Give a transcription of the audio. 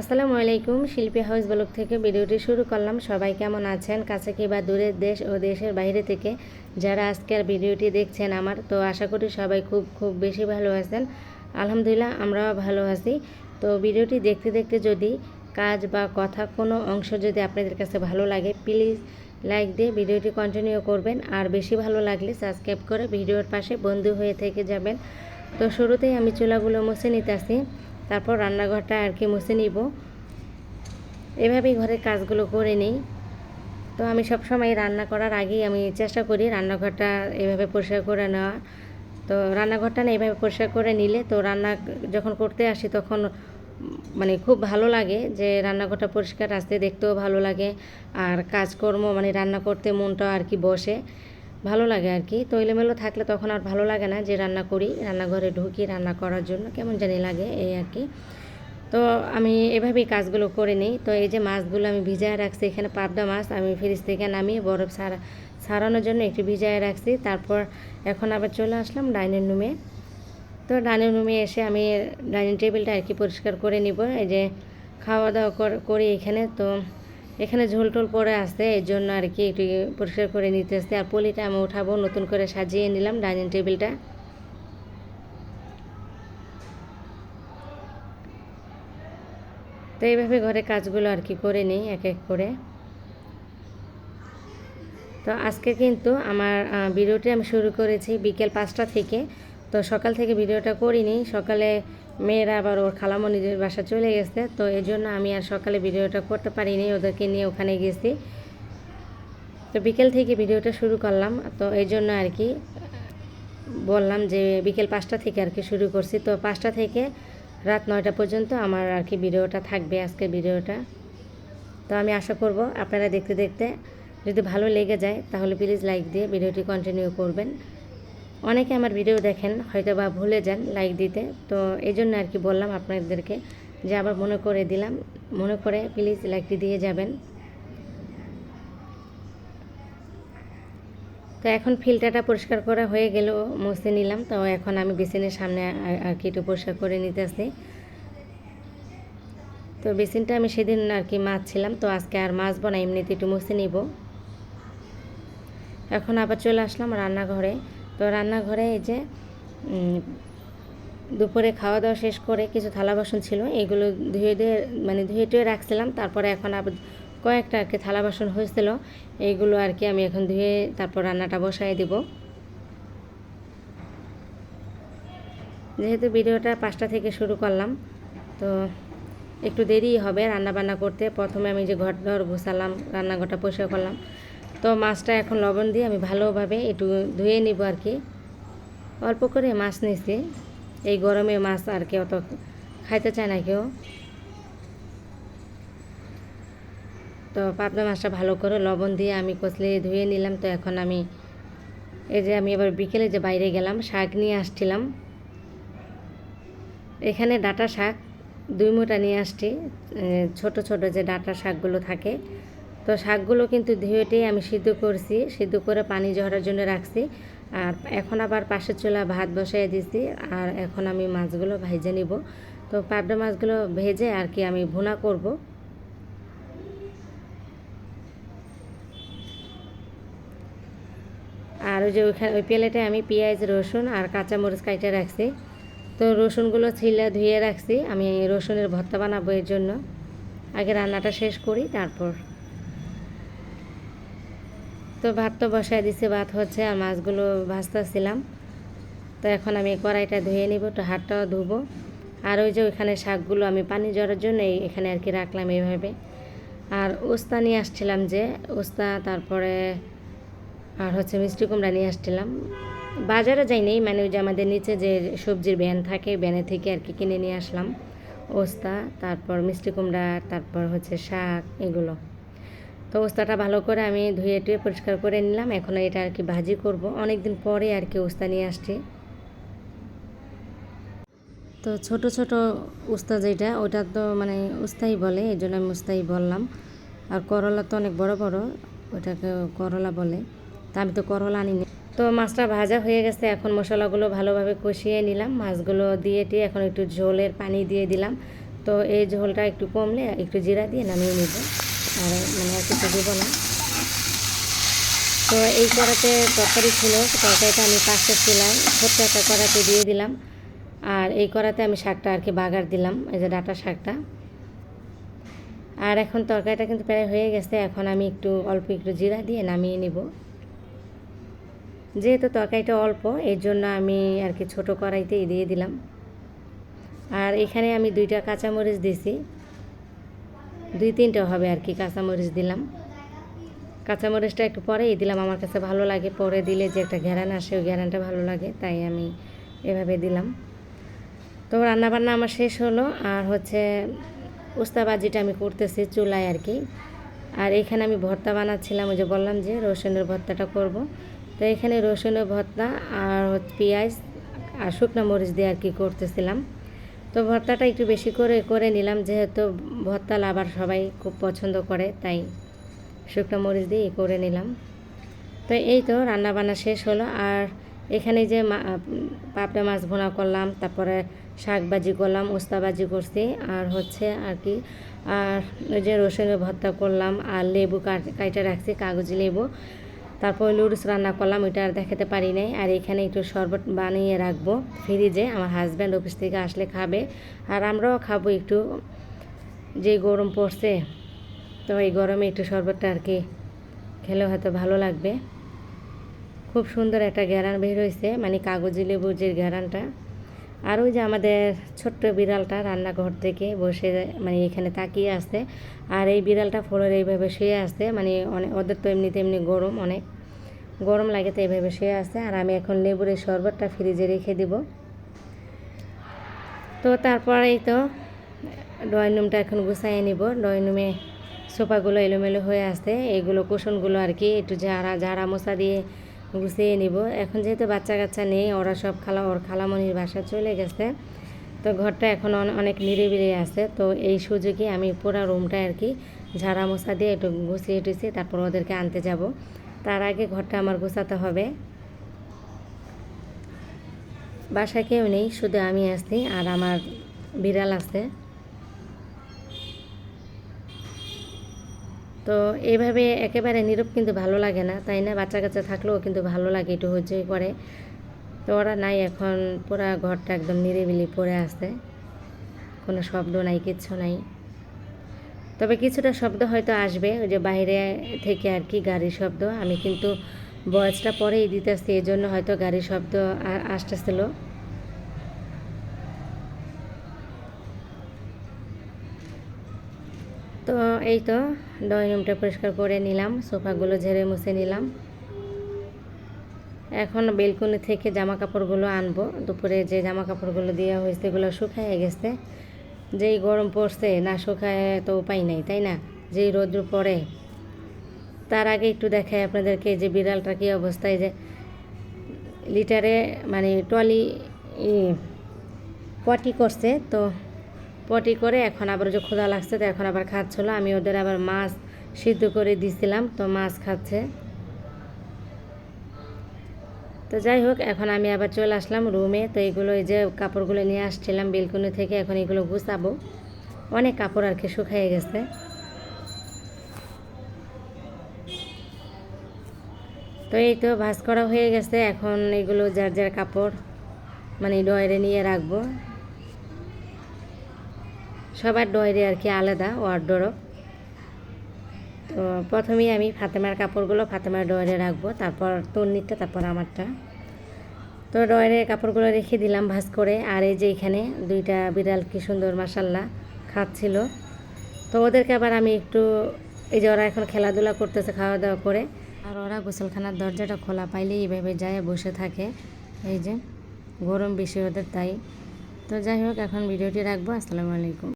আসসালামু আলাইকুম, শিল্পী হাউস ব্লগ থেকে ভিডিওটি শুরু করলাম। সবাই কেমন আছেন? কাছে কি বা দূরের দেশ ও দেশের বাইরে থেকে যারা আজকের ভিডিওটি দেখছেন আমার, তো আশা করি সবাই খুব খুব বেশি ভালো আছেন। আলহামদুলিল্লাহ আমরাও ভালো আছি। তো ভিডিওটি দেখতে দেখতে যদি কাজ বা কথা কোনো অংশ যদি আপনাদের কাছে ভালো লাগে, প্লিজ লাইক দিয়ে ভিডিওটি কন্টিনিউ করবেন। আর বেশি ভালো লাগলে সাবস্ক্রাইব করে ভিডিওর পাশে বন্ধু হয়ে থেকে যাবেন। তো শুরুতেই আমি চুলাগুলো মুছে নিতেছি তারপর রান্নাঘরটা আর কি মুছে নিব। এভাবেই ঘরের কাজগুলো করে নিই। তো আমি সব সময় রান্না করার আগেই আমি চেষ্টা করি রান্নাঘরটা এভাবে পরিষ্কার করে নেওয়া। তো রান্নাঘরটা না এভাবে পরিষ্কার করে নিলে তো রান্না যখন করতে আসি তখন মানে খুব ভালো লাগে যে রান্নাঘরটা পরিষ্কার আসতে দেখতেও ভালো লাগে। আর কাজকর্ম মানে রান্না করতে মনটা আর কি বসে। ভালো লাগে আর কি তো এলোমেলো থাকলে তখন আর ভালো লাগে না যে রান্না করি, রান্নাঘরে ঢুকি রান্না করার জন্য, কেমন জানি লাগে এই আর কি তো আমি এভাবেই কাজগুলো করে নিই। তো এই যে মাছগুলো আমি ভিজায় রাখছি, এখানে পাবদা মাছ আমি ফ্রিজ থেকে নামিয়ে বরফ সারা, সারানোর জন্য একটু ভিজায় রাখছি। তারপর এখন আবার চলে আসলাম ডাইনিং রুমে। তো ডাইনিং রুমে এসে আমি ডাইনিং টেবিলটা আর কি পরিষ্কার করে নিব। এই যে খাওয়া দাওয়া কর- করি এখানে। তো এখানে ঝোল টোল পড়ে আসছে এই জন্য আর কি একটু পরিষ্কার করে নিতে আসতে। আর পলিটা আমি উঠাবো, নতুন করে সাজিয়ে নিলাম ডাইনিং টেবিলটা। তো এইভাবে ঘরে কাজগুলো আর কি করে নিই, এক এক করে। তো আজকে কিন্তু আমার ভিডিওটি আমি শুরু করেছি বিকেল পাঁচটা থেকে। তো সকাল থেকে ভিডিওটা করিনি। সকালে মেয়েরা আবার ওর খালামণিদের বাসা চলে গেছে, তো এই জন্য আমি আর সকালে ভিডিওটা করতে পারিনি, ওদেরকে নিয়ে ওখানে গেছি। তো বিকেল থেকে ভিডিওটা শুরু করলাম, তো এই জন্য আর কি বললাম যে বিকেল পাঁচটা থেকে আর কি শুরু করছি। তো পাঁচটা থেকে রাত নয়টা পর্যন্ত আমার আর কি ভিডিওটা থাকবে আজকের ভিডিওটা। তো আমি আশা করব আপনারা দেখতে দেখতে যদি ভালো লেগে যায়, তাহলে প্লিজ লাইক দিয়ে ভিডিওটি কন্টিনিউ করবেন। অনেকে আমার ভিডিও দেখেন হয়তো বা ভুলে যান লাইক দিতে। তো এই জন্য আর কি বললাম আপনাদেরকে যে আবার মনে করে দিলাম, মনে করে প্লিজ লাইকটি দিয়ে যাবেন। তো এখন ফিল্টারটা পরিষ্কার করা হয়ে গেল মুছে নিলাম। তো এখন আমি বেসিনের সামনে আর- কি একটু পরিষ্কার করে নিতেছি। তো বেসিনটা আমি সেদিন আর কি মাছ ছিলাম তো আজকে আর মাছ না, এমনিতে একটু মুছে নিব। এখন আবার চলে আসলাম রান্নাঘরে। তো রান্নাঘরে এই যে দুপুরে খাওয়া দাওয়া শেষ করে কিছু থালা বাসন ছিল, এগুলো ধুয়ে দিয়ে মানে ধুয়ে টুয়ে রাখছিলাম। তারপরে এখন আবার কয়েকটা আর কি থালা বাসন হয়েছিল এইগুলো আর কি আমি এখন ধুয়ে তারপর রান্নাটা বসাই দিব। যেহেতু ভিডিওটা পাঁচটা থেকে শুরু করলাম, তো একটু দেরি হবে রান্না বান্না করতে। প্রথমে আমি যে ঘর ঘর ঘুষালাম রান্নাঘরটা পরিষ্কার করলাম। তো মাছটা এখন লবণ দিয়ে আমি ভালোভাবে একটু ধুয়ে নিব আর কি। অল্প করে মাছ নিয়েছি। এই গরমে মাছ আর কি অত খাইতে চায় না কেউ। তো পাবদা মাছটা ভালো করে লবণ দিয়ে আমি কচলে ধুয়ে নিলাম। তো এখন আমি এই যে আমি এবার বিকেলে যে বাইরে গেলাম, শাক নিয়ে আসছিলাম। এখানে ডাটা শাক দুই মোটা নিয়ে আসছি। ছোট ছোট যে ডাটা শাকগুলো থাকে তো শাকগুলো কিন্তু ধুয়েটেই আমি সিদ্ধ করছি, সিদ্ধ করে পানি ঝরার জন্য রাখছি। আর এখন আবার পাশের চুলা ভাত বসাই দিছি, আর এখন আমি মাছগুলো ভেজে নিব। তো পাবদা মাছগুলো ভেজে আর কি আমি ভুনা করব। আর ওই যে ওইখানে ওই প্লেটে আমি পেঁয়াজ, রসুন আর কাঁচামরিচ কাইটে রাখছি। তো রসুনগুলো ছিলে ধুয়ে রাখছি, আমি রসুনের ভর্তা বানাবো এর জন্য। আগে রান্নাটা শেষ করি, তারপর তো ভাত তো বসায় দিছে, ভাত হচ্ছে আর মাছগুলো ভাজতেছিলাম। তো এখন আমি কড়াইটা ধুয়ে নিব তো হাতটাও ধুবো। আর ওই যে ওইখানে শাকগুলো আমি পানি জড়ার জন্য এখানে আর কি রাখলাম এইভাবে। আর উস্তা নিয়ে আসছিলাম যে উস্তা তারপরে আর হচ্ছে মিষ্টি কুমড়া নিয়ে আসছিলাম। বাজারে যাইনি মানে ওই যে আমাদের নিচে যে সবজির ভ্যান থাকে, ভ্যানে থেকে আর কি কিনে নিয়ে আসলাম। ওস্তা, তারপর মিষ্টি কুমড়া, তারপর হচ্ছে শাক, এগুলো। তো ওস্তাটা ভালো করে আমি ধুয়ে টুয়ে পরিষ্কার করে নিলাম। এখন এটা আর কি ভাজি করব। অনেক দিন পরে আর কি ওস্তা নিয়ে আসছি। তো ছোট ছোট উস্তা যেটা, ওটা তো মানে উস্তাই বলে, এই জন্য আমি উস্তাই বললাম। আর করলা তো অনেক বড় বড়, ওটাকে করলা বলে। তা আমি তো করলা আনিনি। তো মাছটা ভাজা হয়ে গেছে। এখন মশলাগুলো ভালোভাবে কষিয়ে নিলাম। মাছগুলো দিয়ে টিয়ে এখন একটু ঝোলের পানি দিয়ে দিলাম। তো এই ঝোলটা একটু কমলে একটু জিরা দিয়ে নামিয়ে নিব। আর মানে আর কিছু দেবো না। তো এই কড়াতে তরকারি ছিল, তরকারিটা আমি পাঁচটা ছিলাম, ছোট্ট একটা কড়াতে দিয়ে দিলাম। আর এই কড়াতে আমি শাকটা আর কি বাগার দিলাম, এই যে ডাটা শাকটা। আর এখন তরকারিটা কিন্তু প্রায় হয়ে গেছে, এখন আমি একটু অল্প একটু জিরা দিয়ে নামিয়ে নিব। যেহেতু তরকারিটা অল্প, এর জন্য আমি আর কি ছোটো কড়াইতেই দিয়ে দিলাম। আর এখানে আমি দুইটা কাঁচামরিচ দিছি। দুই তিনটা হবে আর কি, কাঁচামরিচ দিলাম। কাঁচামরিচটা একটু পরেই দিলাম, আমার কাছে ভালো লাগে। পরে দিলে যে একটা ঘেরান আসে, ওই ঘেরানটা ভালো লাগে, তাই আমি এভাবে দিলাম। তো রান্নাবান্না আমার শেষ হলো, আর হচ্ছে উস্তাবাজিটা আমি করতেছি চুলায় আর কি। আর এখানে আমি ভর্তা বানাচ্ছিলাম, ওই যে বললাম যে রসুনের ভর্তাটা করব। তো এখানে রসুনের ভর্তা আর হচ্ছে পেঁয়াজ আর শুকনো মরিচ দিয়ে আর কি করতেছিলাম। তো ভর্তাটা একটু বেশি করে করে নিলাম, যেহেতু ভর্তা লাভার সবাই খুব পছন্দ করে, তাই শুকনো মরিচ দিয়ে করে নিলাম। তো এই তো রান্না বান্না শেষ হলো, আর এখানে যে পাবদা মাছ ভোনা করলাম, তারপরে শাক ভাজি করলাম, উস্তাবাজি করছি, আর হচ্ছে আর কি, আর ওই যে রসুনের ভর্তা করলাম, আর লেবু কাট রাখছি, কাগজি লেবু। তারপর লুডস রান্না করলাম, ওইটা আর দেখাতে পারি নাই। আর এখানে একটু শরবত বানিয়ে রাখব ফ্রিজে, আমার হাজব্যান্ড অফিস থেকে আসলে খাবে। আর আমরাও খাব একটু, যে গরম পড়ছে, তো এই গরমে একটু শরবতটা আর কি খেলে হয়তো ভালো লাগবে। খুব সুন্দর একটা গ্যারান বের হয়েছে মানে কাগজি লেবুর যে গ্যারানটা আর ওই যে আমাদের ছোট্ট বিড়ালটা রান্নাঘর থেকে বসে মানে এখানে তাকিয়ে আসছে। আর এই বিড়ালটা ফ্লোরে এইভাবে শুয়ে আসছে মানে অনেক ওদের তো এমনিতে এমনি গরম অনেক। গরম লাগে তো এইভাবে শুয়ে আসছে। আর আমি এখন লেবুর এই শরবতটা ফ্রিজে রেখে দিব। তো তারপরেই তো ড্রয়িং রুমটা এখন গুছাইয়ে নিব। ড্রয়িং রুমে সোফাগুলো এলোমেলো হয়ে আসছে। এইগুলো কুশনগুলো আর কি একটু ঝাড়া ঝাড়া মশা দিয়ে গুছিয়ে নিব। এখন যেহেতু বাচ্চা কাচ্চা নেই, ওরা সব খালা ওর খালামণির বাসা চলে গেছে। তো ঘরটা এখন অনেক নিরিবিলি আছে। তো এই সুযোগে আমি পুরো রুমটা আর কি ঝাড়া মশা দিয়ে একটু গুছিয়ে টুছিয়ে তারপর ওদেরকে আনতে যাব। তার আগে ঘরটা আমার গুছাতে হবে। বাসায় কেউ নেই, শুধু আমি আসছি আর আমার বিড়াল আছে। তো এইভাবে একেবারে নীরব কিন্তু ভালো লাগে না, তাই না? বাচ্চা কাচ্চা থাকলেও কিন্তু ভালো লাগে একটু হইচই করে। তো ওরা নাই এখন, পুরা ঘরটা একদম নিরিবিলি পড়ে আছে। কোনো শব্দ নাই, কিচ্ছু নাই। তবে কিছুটা শব্দ হয়তো আসবে, ওই যে বাইরে থেকে আর কি গাড়ির শব্দ। আমি কিন্তু বয়সটা পরেই দিতে দিতেছি এই জন্য হয়তো গাড়ির শব্দ আসতেছিল। তো এই তো ড্রয়িং রুমটা পরিষ্কার করে নিলাম, সোফাগুলো ঝেড়ে মুছে নিলাম। এখন বেলকনি থেকে জামা কাপড়গুলো আনব। দুপুরে যে জামা কাপড়গুলো দেওয়া হয়েছে, এগুলো শুকায় গেছে। যেই গরম পড়ছে, না শুকায় তো উপায় নেই, তাই না? যেই রোদ্র পড়ে। তার আগে একটু দেখায় আপনাদেরকে যে বিড়ালটা কী অবস্থায় যে লিটারে মানে টলি পটি করছে, তো পটি করে, এখন আবার যে ক্ষুধা লাগছে তো এখন আবার খাচ্ছিল। আমি ওদের আবার মাছ সিদ্ধ করে দিছিলাম, তো মাছ খাচ্ছে। তো যাই হোক, এখন আমি আবার চলে আসলাম রুমে তো এগুলো এই যে কাপড়গুলো নিয়ে আসছিলাম বেলকুনি থেকে, এখন এগুলো গুছাবো। অনেক কাপড় আর কি শুকিয়ে গেছে। তো এই তো ভাজ করা হয়ে গেছে, এখন এগুলো যার যার কাপড় মানে ডয়ারে নিয়ে রাখব। সবার ডয়ারে আর কি আলাদা ওয়ার্ডরোব তো প্রথমেই আমি ফাতেমার কাপড়গুলো ফাতেমার ডয়ারে রাখব, তারপর তন্নিরটা, তারপর আমারটা। তো ডয়ারে কাপড়গুলো রেখে দিলাম ভাজ করে, আর এই যে এখানে দুইটা বিড়াল কি সুন্দর মাসাল্লাহ খাচ্ছিল। তো ওদেরকে আবার আমি একটু, এই যে ওরা এখন খেলাধুলা করতেছে খাওয়া দাওয়া করে, আর ওরা গোসলখানার দরজাটা খোলা পাইলে এইভাবে যায়, বসে থাকে। এই যে গরম বেশি ওদের, তাই। তো যাই হোক, এখন ভিডিওটি রাখব, আসসালামু আলাইকুম।